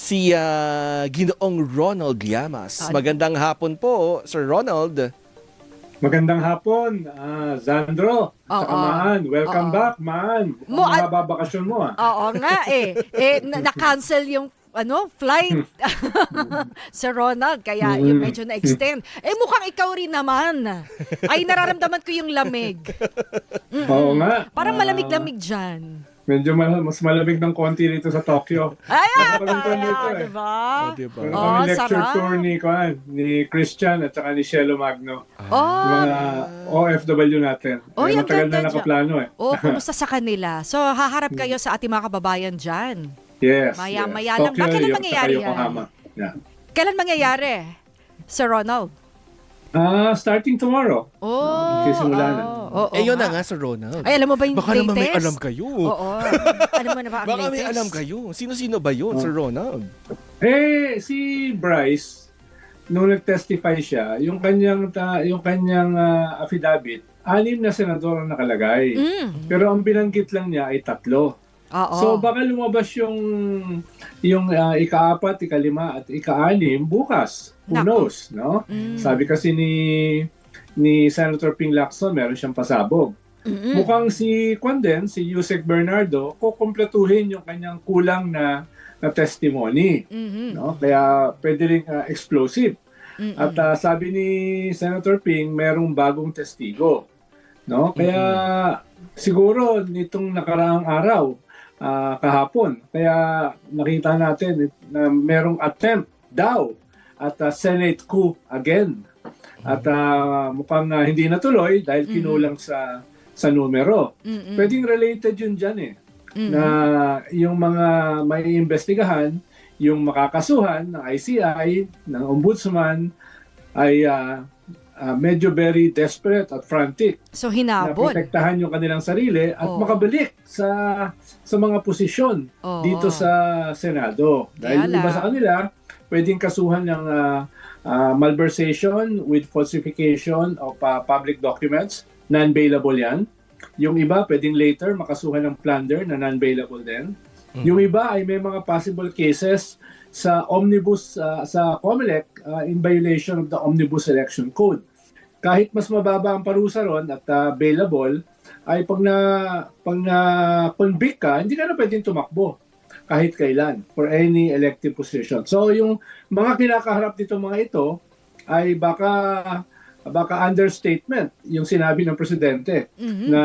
si ah, Ginoong Ronald Llamas. Magandang hapon po, Sir Ronald. Magandang hapon, ah, Zandro. At saka Oo. Maan. Welcome Oo. back, Maan. Mo- Mo, mga babakasyon mo, ah. Oo nga eh. eh na- na-cancel yung ano, flight sa Ronald, kaya Mm. yung medyo na-extend. Eh mukhang ikaw rin naman. Ay, nararamdaman ko yung lamig. Oo nga. Parang Ah, malamig-lamig dyan. Medyo mal- mas malamig ng konti rito sa Tokyo. Ay, rin kaya, dito eh. diba? Oh, diba? Meron Oh, lecture sarap. tour ni, Kuan, ni Christian at saka ni Shelo Magno. Oh, Yung mga OFW natin. Oh, Eh, yung matagal na nakaplano eh. oh, kumusta sa kanila? So, haharap kayo sa ating mga kababayan dyan. Yes. Maya-maya yes. lang. Tokyo, Bakit yung- nangyayari saka yan? Yeah. Kailan mangyayari, Sir Ronald? Ah, starting tomorrow. Oh, Magsisimula na. oo, oo eh, yun na nga. Sir Ronald. Ay, alam mo ba yung Baka naman may latest? alam kayo. Oo. alam mo na ba ang Baka may latest? alam kayo. Sino-sino ba yun, Oh. Sir Ronald? Eh, si Bryce, nung nag-testify siya, yung kanyang, ta- yung kanyang ah, affidavit, anim na senador ang nakalagay. Mm. Pero ang binanggit lang niya ay tatlo. Oo. So baka lumabas yung yung ah, ika-apat, ika-lima at ika-anim bukas. Who Naku. knows, no? Mm. Sabi kasi ni ni Senator Ping Lacson, meron siyang pasabog. Mm-mm. Mukhang si Kwan din, si Yusek Bernardo, kukumpletuhin yung kanyang kulang na na testimony. Mhm. No? Kaya pwede rin ah, explosive. Mm-mm. At ah, sabi ni Senator Ping, merong bagong testigo. No? Kaya siguro nitong nakaraang araw, ah, kahapon, kaya nakita natin na merong attempt daw at ah, Senate coup again. At ah, mukhang ah, hindi natuloy dahil Mhm. kinulang sa sa numero. Mm-mm. Pwedeng related yun dyan eh Mm-mm. na yung mga may imbestigahan, yung makakasuhan ng ICI, ng ombudsman, ay ah, ah, medyo very desperate at frantic So, na hinabol. protektahan yung kanilang sarili at Oo. makabalik sa sa mga posisyon Oo. dito sa Senado. Dahil Kaya iba sa kanila, pwedeng kasuhan ng ah, ah, malversation with falsification of ah, public documents, non-bailable yan. Yung iba, pwedeng later makasuhan ng plunder na non-bailable din. Yung iba ay may mga possible cases sa omnibus ah, sa COMELEC ah, in violation of the Omnibus Election Code. Kahit mas mababa ang parusa ron at ah, bailable, ay pag na pag na convict ka, hindi ka na pwedeng tumakbo kahit kailan for any elective position. So yung mga kinakaharap dito mga ito ay baka baka understatement yung sinabi ng presidente Mhm. na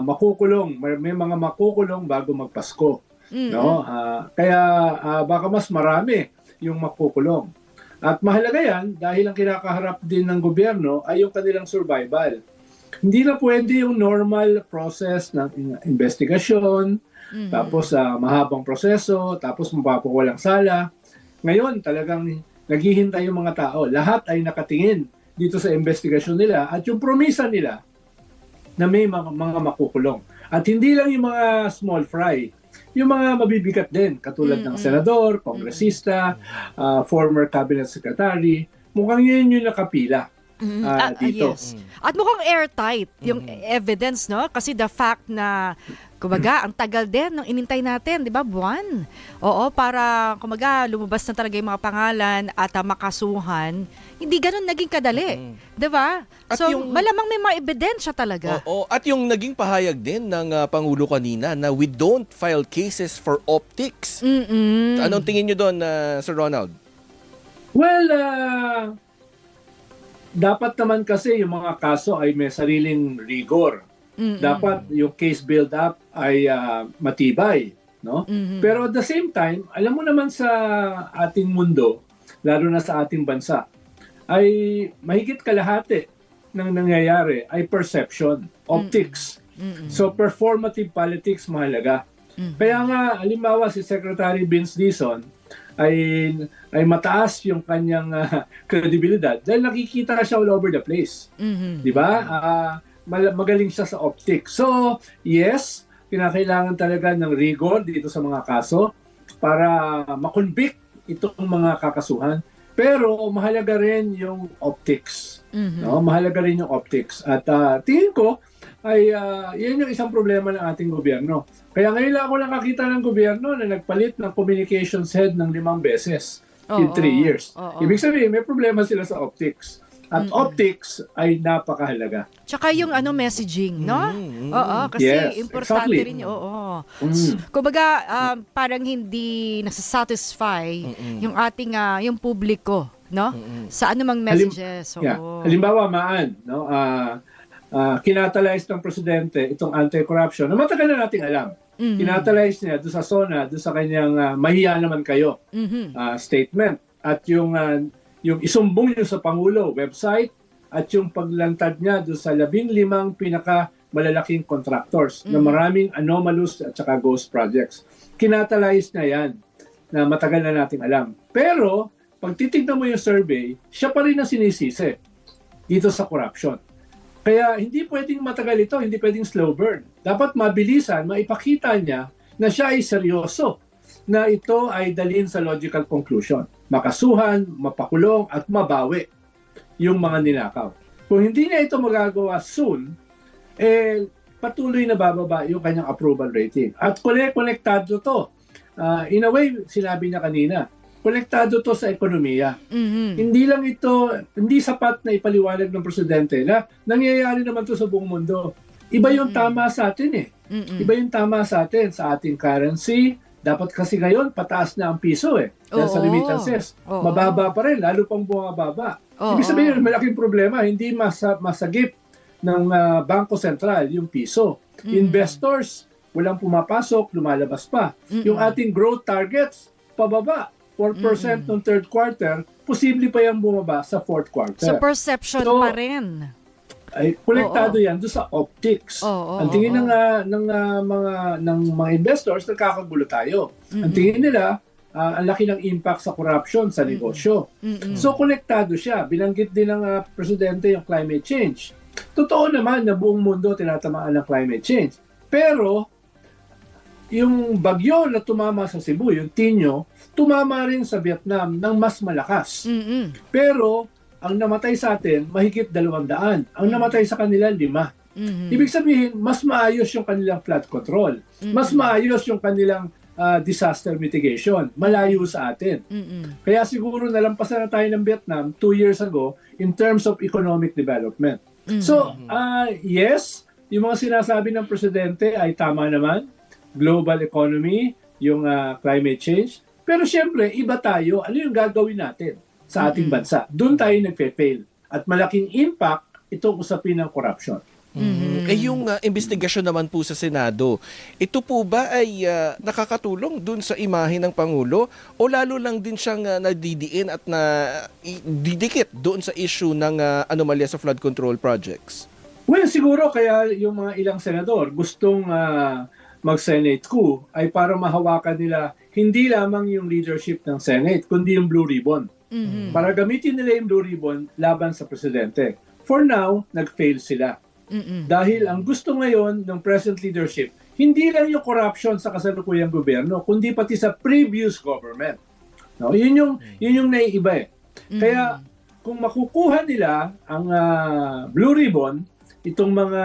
makukulong, may, may mga makukulong bago magpasko, Mm-mm. no? Ah, kaya ah, baka mas marami yung makukulong. At mahalaga yan dahil ang kinakaharap din ng gobyerno ay yung kanilang survival. Hindi na pwede yung normal process ng in- investigasyon, Mhm. tapos sa mahabang proseso, tapos mapapawalang sala. Ngayon, talagang naghihintay yung mga tao. Lahat ay nakatingin dito sa investigasyon nila at yung promisa nila na may mga, mga makukulong. At hindi lang yung mga small fry, yung mga mabibigat din, katulad ng Mm-mm. senador, kongresista, ah, former cabinet secretary, mukhang yun yung nakapila. Mhm. ah, Ah, ah, dito. yes. At mukhang airtight yung evidence, no? Kasi the fact na, kumbaga, ang tagal din ng inintay natin, di ba? Buwan. Oo, para, kumbaga, lumabas na talaga yung mga pangalan at ah, makasuhan. Hindi ganun naging kadali. Mm. Di ba? At So, yung- malamang may mga ebidensya talaga. Oo. At yung naging pahayag din ng ah, Pangulo kanina na we don't file cases for optics. Mm-mm. Anong tingin nyo doon, ah, Sir Ronald? Well, ah, dapat naman kasi yung mga kaso ay may sariling rigor. Mm-mm. Dapat yung case build-up ay ah, matibay. No? Mhm. Pero at the same time, alam mo naman sa ating mundo, lalo na sa ating bansa, ay mahigit kalahati ng nangyayari ay perception, optics. Mm-mm. So performative politics mahalaga. Mhm. Kaya nga, halimbawa si Secretary Vince Dizon ay ay mataas yung kanyang ah, kredibilidad dahil nakikita siya all over the place. Mhm. 'Di ba? Mal- magaling siya sa optics. So, yes, kinakailangan talaga ng rigor dito sa mga kaso para makonvict itong mga kakasuhan. Pero mahalaga rin yung optics. Mhm. No? Mahalaga rin yung optics. At ah, tingin ko, ay ah, yan yung isang problema ng ating gobyerno. Kaya ngayon lang ako nakakita ng gobyerno na nagpalit ng communications head ng limang beses in Oo. three years. Oo. Ibig sabihin, may problema sila sa optics. At optics ay napakahalaga. Tsaka yung ano messaging, no? Mm, mm. Oo, kasi Yes, importante exactly. rin yun. Oo. Mm. Kumbaga, um, parang hindi nasa-satisfy yung ating, ah, yung publiko, no? Sa anumang Halim- messages. Oo. Yeah. Halimbawa, maan, no? ah ah, kinatalize ng presidente itong anti-corruption na matagal na nating alam. Mhm. Kinatalize niya doon sa SONA, doon sa kanyang ah, mahiya naman kayo Mhm. ah, statement. At yung, ah, yung isumbong niyo sa Pangulo website at yung paglantad niya doon sa labing limang pinaka malalaking contractors na maraming anomalous at saka ghost projects. Kinatalize na yan na matagal na nating alam. Pero, pag titignan mo yung survey, siya pa rin ang sinisisi dito sa corruption. Kaya hindi pwedeng matagal ito, hindi pwedeng slow burn. Dapat mabilisan, maipakita niya na siya ay seryoso, na ito ay dalhin sa logical conclusion. Makasuhan, mapakulong, at mabawi yung mga ninakaw. Kung hindi niya ito magagawa soon, eh, patuloy na bababa yung kanyang approval rating. At konektado to. Ah, in a way, sinabi niya kanina, konektado to sa ekonomiya. Mhm. Hindi lang ito, hindi sapat na ipaliwanag ng presidente na nangyayari naman to sa buong mundo. Iba yung tama sa atin eh. Mhm. Iba yung tama sa atin, sa ating currency. Dapat kasi ngayon, pataas na ang piso eh. Dahil sa remittances. Oo. Mababa pa rin, lalo pang bumababa. Oo. Ibig sabihin, malaking problema, hindi masa, masagip ng ah, Bangko Sentral yung piso. Investors, walang pumapasok, lumalabas pa. Yung ating growth targets, pababa. 4% noong third quarter, posible pa yung bumaba sa fourth quarter So, perception So, pa rin. Ay konektado yan doon sa optics. Oo, ang tingin oo. ng ah, ng ah, mga ng mga investors nagkakagulo tayo. Ang tingin nila ah, ang laki ng impact sa corruption sa negosyo. So konektado siya. Binanggit din ng ah, presidente yung climate change. Totoo naman na buong mundo tinatamaan ng climate change. Pero yung bagyo na tumama sa Cebu, yung Tinyo, tumama rin sa Vietnam ng mas malakas. Mhm. Pero ang namatay sa atin, mahigit dalawang daan. Ang namatay sa kanila, lima. Mhm. Ibig sabihin, mas maayos yung kanilang flood control. Mas maayos yung kanilang ah, disaster mitigation. Malayo sa atin. Mhm. Kaya siguro nalampasan na tayo ng Vietnam two years ago in terms of economic development. So, ah, yes, yung mga sinasabi ng presidente ay tama naman. Global economy, yung ah, climate change. Pero siyempre, iba tayo. Ano yung gagawin natin sa ating bansa? Doon tayo nagpe-fail. At malaking impact itong usapin ng corruption. Mhm. Eh yung uh, investigasyon naman po sa Senado, ito po ba ay uh, nakakatulong dun sa imahe ng Pangulo o lalo lang din siyang uh, nadidiin at na i- didikit doon sa issue ng uh, anomalya sa flood control projects? Well, siguro kaya yung mga ilang senador gustong ah, mag-Senate coup ay para mahawakan nila hindi lamang yung leadership ng Senate, kundi yung Blue Ribbon. Mhm. Para gamitin nila yung Blue Ribbon laban sa presidente. For now, nag-fail sila. Mhm. Dahil ang gusto ngayon ng present leadership, hindi lang yung corruption sa kasalukuyang gobyerno, kundi pati sa previous government. No, yun yung yun yung naiiba eh. Kaya kung makukuha nila ang ah, blue ribbon, itong mga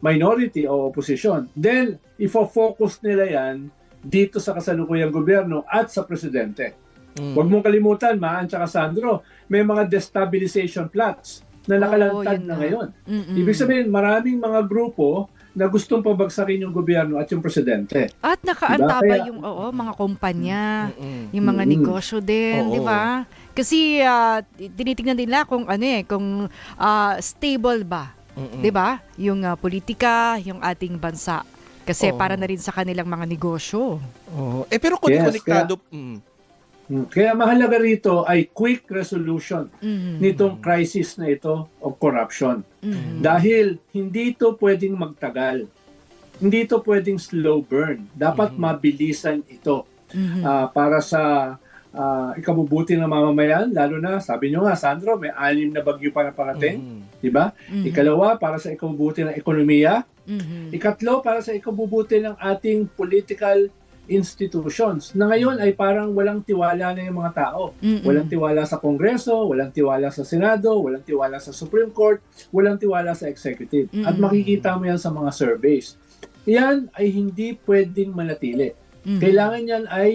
minority o opposition, then ifo-focus nila yan dito sa kasalukuyang gobyerno at sa presidente. Huwag mong kalimutan, Maan tsaka Sandro, may mga destabilization plots na nakalantad yun na nga. ngayon. Mm-mm. Ibig sabihin, maraming mga grupo na gustong pabagsakin yung gobyerno at yung presidente. At nakaantaba Diba? Kaya- yung oo, mga kumpanya, Mm-mm. yung mga Mm. negosyo din, di ba? Kasi ah, tinitingnan nila kung ano eh, kung ah, stable ba, Mm-mm. di ba? Yung ah, politika, yung ating bansa. Kasi Oo. para na rin sa kanilang mga negosyo. Oo. Eh pero kung Yes, konektado... Mm. Hmm. Kaya mahalaga rito ay quick resolution Mhm. nitong crisis na ito of corruption. Mhm. Dahil hindi ito pwedeng magtagal. Hindi ito pwedeng slow burn. Dapat mabilisan ito Mhm. ah, para sa ah, ikabubuti ng mamamayan, lalo na, sabi nyo nga, Sandro, may anim na bagyo pa na parating, Mm. di ba? Mhm. Ikalawa, para sa ikabubuti ng ekonomiya. Mhm. Ikatlo, para sa ikabubuti ng ating political institutions na ngayon ay parang walang tiwala na yung mga tao. Mm-mm. Walang tiwala sa Kongreso, walang tiwala sa Senado, walang tiwala sa Supreme Court, walang tiwala sa Executive. At Mm-mm. makikita mo yan sa mga surveys. Yan ay hindi pwedeng manatili. Mhm. Kailangan yan ay,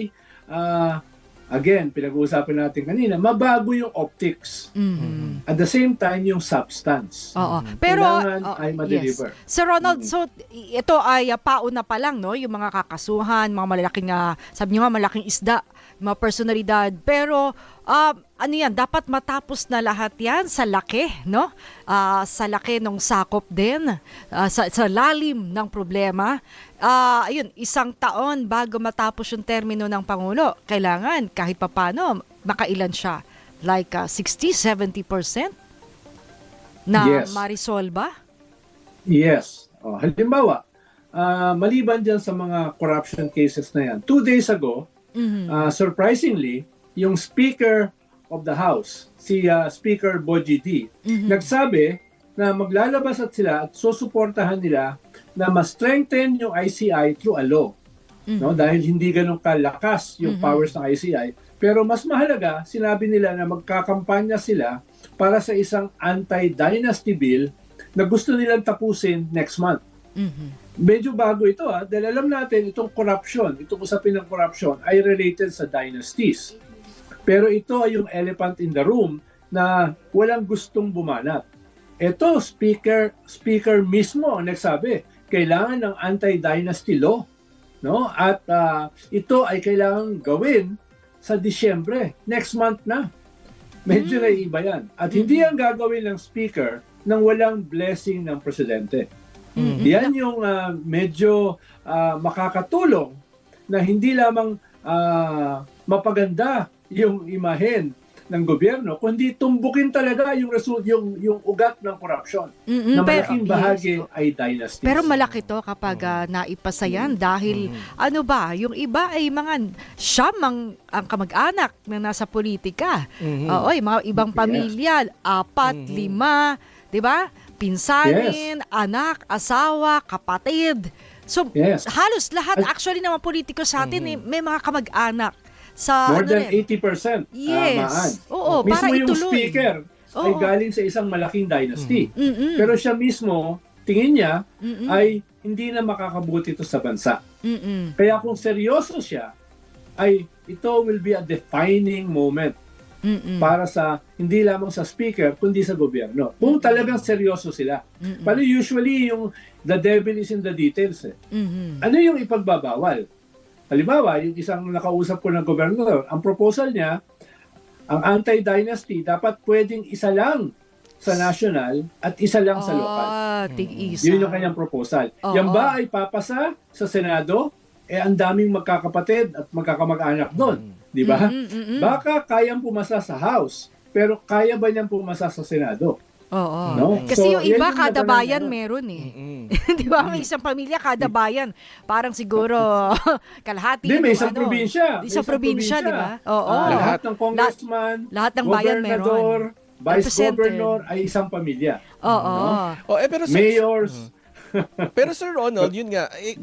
ah, again, pinag-uusapan natin kanina, mabago yung optics. Mhm. At the same time, yung substance. Oo. Pero Kailangan oh, ay ma-deliver. Yes. Sir Ronald, Mm. so ito ay uh, pauna pa lang no, yung mga kakasuhan, mga malalaking uh, sabi niyo nga malaking isda, mga personalidad. Pero um, ano yan, dapat matapos na lahat yan sa laki, no? Ah, sa laki ng sakop din, ah, sa, sa lalim ng problema. Ah, ayun, isang taon bago matapos yung termino ng Pangulo, kailangan kahit papano makailan siya. Like ah, 60-70% na Yes. marisolba? Yes. Oh, halimbawa, ah, maliban dyan sa mga corruption cases na yan, two days ago, Mhm. ah, surprisingly, yung Speaker of the House, si ah, Speaker Boji D, Mhm. nagsabi na maglalabas at sila at susuportahan nila na ma-strengthen yung ICI through a law. No? Dahil hindi ganun kalakas yung Mhm. powers ng ICI. Pero mas mahalaga, sinabi nila na magkakampanya sila para sa isang anti-dynasty bill na gusto nilang tapusin next month. Mhm. Medyo bago ito ah, dahil alam natin itong corruption, itong usapin ng corruption ay related sa dynasties. Pero ito ay yung elephant in the room na walang gustong bumanat. Ito, speaker, speaker mismo ang nagsabi, kailangan ng anti-dynasty law. No? At ah, ito ay kailangan gawin sa Disyembre, next month na. Medyo naiiba yan. At hindi ang gagawin ng speaker nang walang blessing ng presidente. Mhm. Yan yung ah, medyo ah, makakatulong na hindi lamang ah, mapaganda yung imahen ng gobyerno, kundi tumbukin talaga yung result, yung yung ugat ng corruption Mhm, na pero- malaking bahagi ay dynasties. Pero malaki to kapag ah, naipasa yan dahil ano ba, yung iba ay mga siyam ang, ang kamag-anak na nasa politika. Mhm. Oo, yung mga ibang Yes. pamilya, apat, Mhm. lima, 'di ba? Pinsanin, anak, asawa, kapatid. So Yes. halos lahat At- actually mga politiko sa atin eh, may mga kamag-anak sa More ano than rin. 80% ah, Yes. maan. Oo, Mismo para yung ituloy. speaker ay Oo. galing sa isang malaking dynasty. Mm-mm. Pero siya mismo, tingin niya, Mm-mm. ay hindi na makakabuti ito sa bansa. Mm-mm. Kaya kung seryoso siya, ay ito will be a defining moment Mm-mm. para sa hindi lamang sa speaker kundi sa gobyerno. Kung talagang seryoso sila. Mm-mm. Pero usually yung the devil is in the details. Eh. Mhm. Ano yung ipagbabawal? Halimbawa, yung isang nakausap ko ng gobernador, ang proposal niya, ang anti-dynasty dapat pwedeng isa lang sa national at isa lang sa local. Ah, tig-isa. Yun yung kanyang proposal. Oo. Yan ba ay papasa sa Senado? Eh, ang daming magkakapatid at magkakamag-anak doon. Di ba? Mm-mm, mm-mm. Baka kayang pumasa sa House, pero kaya ba niyang pumasa sa Senado? Oo. No? Kasi So, yung iba, yung kada bayan ano. meron eh. Mhm. Di ba? May isang pamilya, kada bayan. Parang siguro kalahati. Hindi, may isang ano. probinsya. May Isang probinsya, di ba? Oo. Ah, Lahat. lahat ng congressman, Lahat ng bayan meron. vice Represented. governor ay isang pamilya. Oo. Oh, eh, pero Mayors, Pero Sir Ronald, yun nga, eh,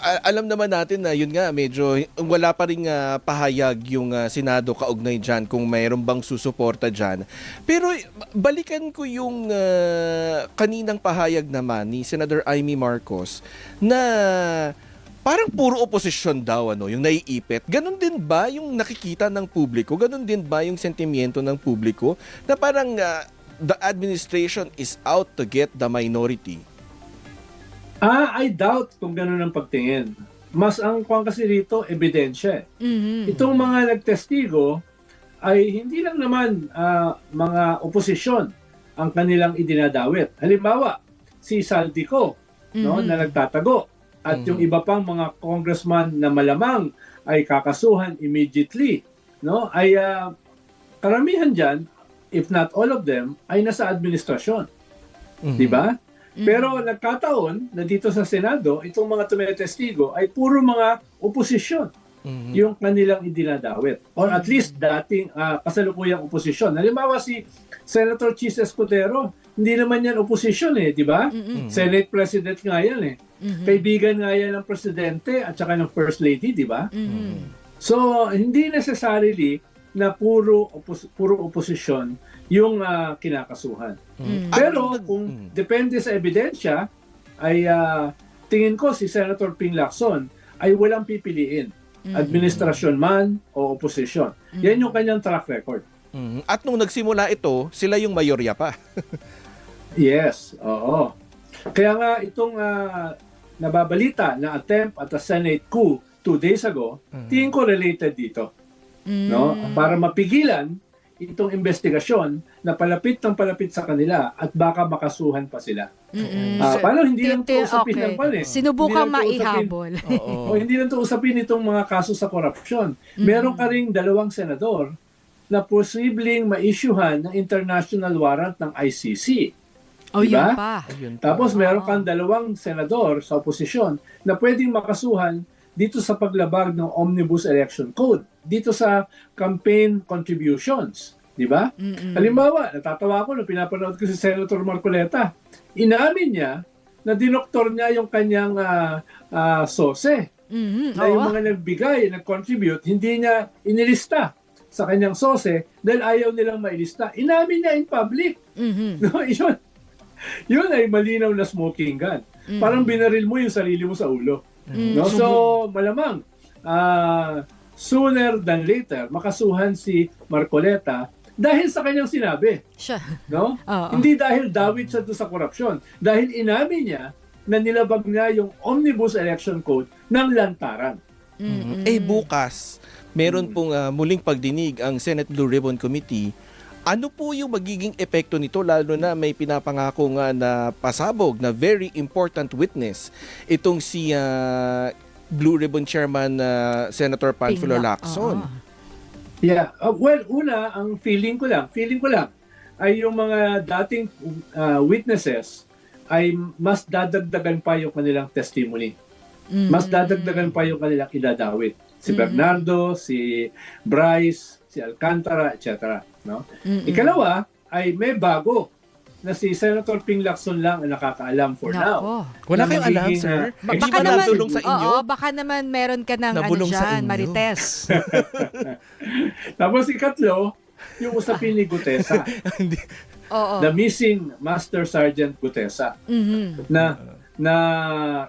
alam naman natin na yun nga, medyo wala pa rin ah, pahayag yung ah, Senado kaugnay dyan kung mayroon bang susuporta dyan. Pero balikan ko yung ah, kaninang pahayag naman ni Senator Amy Marcos na parang puro oposisyon daw ano, yung naiipit. Ganon din ba yung nakikita ng publiko? Ganon din ba yung sentimiento ng publiko na parang ah, the administration is out to get the minority? Ah, I doubt kung gano'n ang pagtingin. Mas ang kwan kasi rito, ebidensya. eh. Mhm. Itong mga nagtestigo ay hindi lang naman ah, mga oposisyon ang kanilang idinadawit. Halimbawa, si Saldico no, Mhm. na nagtatago at Mhm. yung iba pang mga congressman na malamang ay kakasuhan immediately no ay ah, karamihan diyan if not all of them ay nasa administrasyon Mhm. di ba. Pero nagkataon na dito sa Senado itong mga tumetestigo ay puro mga oposisyon Mhm. yung kanilang idinadawit. Or at least dating ah, kasalukuyang oposisyon. Halimbawa si Senator Chis Escudero, hindi naman yan opposition eh, di ba? Mm-mm. Senate President nga yan eh. Mhm. Kaibigan nga yan ng Presidente at saka ng First Lady, di ba? Mhm. So, hindi necessarily na puro opos- puro opposition yung ah, kinakasuhan. Mm. Pero Ano- kung Mm. depende sa ebidensya, ay ah, tingin ko si Senator Ping Lacson ay walang pipiliin. Administrasyon man o opposition. Yan yung kanyang track record. Mhm. At nung nagsimula ito, sila yung mayorya pa. Yes, oo. Kaya nga itong ah, nababalita na attempt at a Senate coup two days ago, tingin ko related dito. No? Para mapigilan itong investigasyon na palapit ng palapit sa kanila at baka makasuhan pa sila. Mm-mm. Ah, So, paano hindi lang tinti- to usapin okay. ng pan eh. Usapin- maihabol. O hindi lang to usapin itong mga kaso sa korupsyon. Meron ka ring dalawang senador na posibleng ma-issuehan ng international warrant ng ICC. Oh, yun Diba? pa. Ayun pa. Tapos meron kang dalawang senador sa oposisyon na pwedeng makasuhan dito sa paglabag ng Omnibus Election Code, dito sa campaign contributions, di ba? Mm-mm. Halimbawa, natatawa ako nung pinapanood ko si Senator Marcoleta. Inamin niya na dinoktor niya yung kanyang ah, ah, sose Mhm. na yung mga nagbigay, nag-contribute, hindi niya inilista sa kanyang sose dahil ayaw nilang mailista. Inamin niya in public. Mhm. No, yun. Yun ay malinaw na smoking gun. Parang binaril mo yung sarili mo sa ulo. Mm. No? So, malamang ah, sooner than later makasuhan si Marcoleta dahil sa kanyang sinabi, Siya. no? Oo. Hindi dahil dawit siya sa korupsyon, dahil inamin niya na nilabag niya yung Omnibus Election Code ng lantaran. Mm-mm. Eh bukas, meron pong ah, muling pagdinig ang Senate Blue Ribbon Committee. Ano po yung magiging epekto nito lalo na may pinapangako nga na pasabog na very important witness itong si ah, Blue Ribbon Chairman ah, Senator Panfilo. Lacson. Oo. Yeah. Uh, well, una, ang feeling ko lang, feeling ko lang, ay yung mga dating uh, witnesses ay mas dadagdagan pa yung kanilang testimony. Mm. Mas dadagdagan pa yung kanilang idadawit. Si Bernardo, si Bryce, si Alcantara, etc. No? Mm-mm. Ikalawa ay may bago na si Senator Ping Lacson lang ang nakakaalam for now. Nako. Wala Na kayong alam, sir? ah, Ba- Hindi baka ba naman, natulong sa inyo? Oo, baka naman meron ka ng ano Nabulong sa dyan, marites. Tapos ikatlo, yung usapin ni Gutesa, Hindi. Oo. the missing Master Sergeant Gutesa. Mhm. na na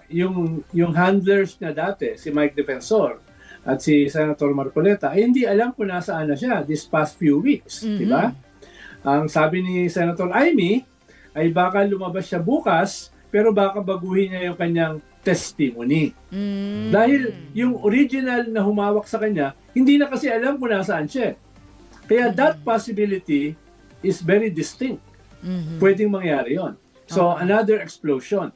yung yung handlers niya dati si Mike Defensor at si Senator Marcoleta ay hindi alam kung nasaan na siya this past few weeks, Mhm. di ba? Ang sabi ni Senator Amy ay baka lumabas siya bukas pero baka baguhin niya yung kanyang testimony. Mm. Dahil yung original na humawak sa kanya, hindi na kasi alam kung nasaan siya. Kaya that possibility is very distinct. Mhm. Pwedeng mangyari yon. So, another explosion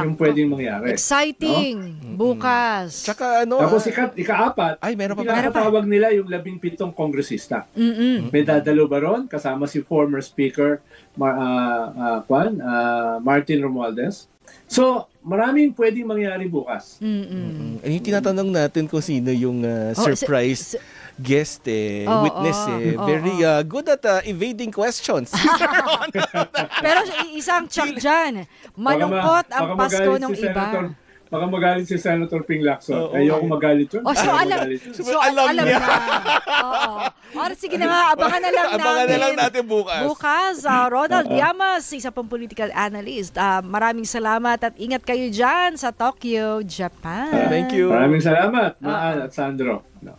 yung Nako. pwedeng mangyari. Exciting. Bukas. Tsaka ano, Tapos ah, ika, ikaapat, ay meron pa ba? pinakatawag nila yung labing pitong kongresista. Mm-mm. May dadalo ba ron? Kasama si former Speaker Mar, ah, ah, Kwan, ah, Martin Romualdez. So, maraming pwedeng mangyari bukas. Mm-mm. Mm, yung tinatanong natin kung sino yung ah, Oh, surprise si- guest eh, Oo, witness eh. oo, Very ah, good at ah, evading questions. Pero isang check dyan. Malungkot ang Pasko ng si iba. Baka magalit si Senator Ping Lacson. Oo. Ayoko magalit yun. Oh, so Ayaw alam, magalit yun. so Alam alam, niya. na. Oo. Or sige na nga, abangan na lang Abangan natin. na lang natin bukas. Bukas, ah, Ronald Llamas, isa pang political analyst. Ah, maraming salamat at ingat kayo dyan sa Tokyo, Japan. Thank you. Maraming salamat, Maan at Sandro. No.